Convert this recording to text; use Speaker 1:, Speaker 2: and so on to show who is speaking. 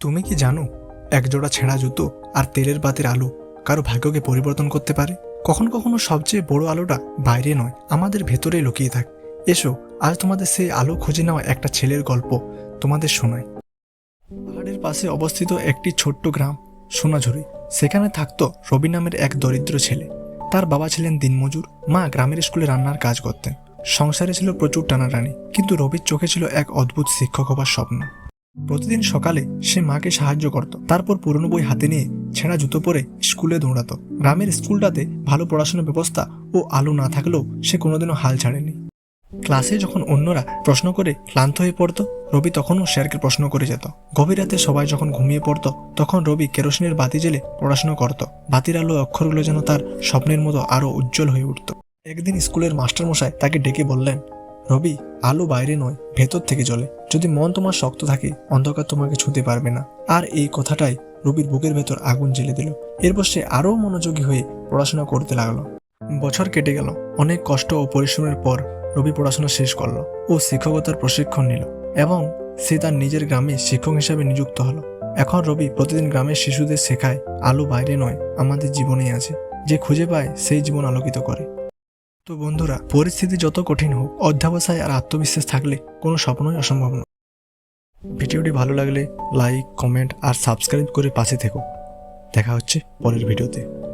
Speaker 1: তুমি কি জানো, একজোড়া ছেঁড়া জুতো আর তেলের বাতির আলো কারও ভাগ্যকে পরিবর্তন করতে পারে? কখনো কখনো সবচেয়ে বড় আলোটা বাইরে নয়, আমাদের ভেতরে লুকিয়ে থাকে। এসো, আজ তোমাদের সেই আলো খুঁজে নেওয়া একটা ছেলের গল্প তোমাদের শোনায় পাহাড়ের পাশে অবস্থিত একটি ছোট্ট গ্রাম, সোনাঝুরি। সেখানে থাকতো রবি নামের এক দরিদ্র ছেলে। তার বাবা ছিলেন দিনমজুর, মা গ্রামের স্কুলে রান্নার কাজ করতেন। সংসারে ছিল প্রচুর টানাটানি, কিন্তু রবির চোখে ছিল এক অদ্ভুত শিক্ষক হবার স্বপ্ন। প্রতিদিন সকালে সে মাকে সাহায্য করত। তারপর পুরনো বই হাতে নিয়ে ছেঁড়া জুতো পরে স্কুলে দৌড়াতো। গ্রামের স্কুলটাতে ভালো পড়াশোনার ব্যবস্থা ও আলো না থাকলেও সে কোনোদিনও হাল ছাড়েনি। ক্লাসে যখন অন্যরা প্রশ্ন করে ক্লান্ত হয়ে পড়তো, রবি তখনও স্যারকে প্রশ্ন করে যেত। গভীর রাতে সবাই যখন ঘুমিয়ে পড়তো, তখন রবি কেরোসিনের বাতি জেলে পড়াশোনা করত। বাতির আলো অক্ষরগুলো যেন তার স্বপ্নের মতো আরও উজ্জ্বল হয়ে উঠত। একদিন স্কুলের মাস্টারমশাই তাকে ডেকে বললেন, রবি, আলো বাইরে নয়, ভেতর থেকে জ্বলে। যদি মন তোমার শক্ত থাকে, অন্ধকার তোমাকে ছুঁতে পারবে না। আর এই কথাটাই রবির বুকের ভেতর আগুন জ্বেলে দিল। এরপর সে আরও মনোযোগী হয়ে পড়াশোনা করতে লাগল। বছর কেটে গেল। অনেক কষ্ট ও পরিশ্রমের পর রবি পড়াশোনা শেষ করল ও শিক্ষকতার প্রশিক্ষণ নিল এবং সে তার নিজের গ্রামে শিক্ষক হিসাবে নিযুক্ত হলো। এখন রবি প্রতিদিন গ্রামের শিশুদের শেখায়, আলো বাইরে নয়, আমাদের জীবনেই আছে। যে খুঁজে পায়, সেই জীবন আলোকিত করে। তো বন্ধুরা, পরিস্থিতি যত কঠিন হোক, অধ্যাবসায় আর আত্মবিশ্বাস থাকলে কোনো স্বপ্নই অসম্ভব নয়। ভিডিওটি ভালো লাগলে লাইক কমেন্ট আর সাবস্ক্রাইব করে পাশে থেকো। দেখা হচ্ছে পরের ভিডিওতে।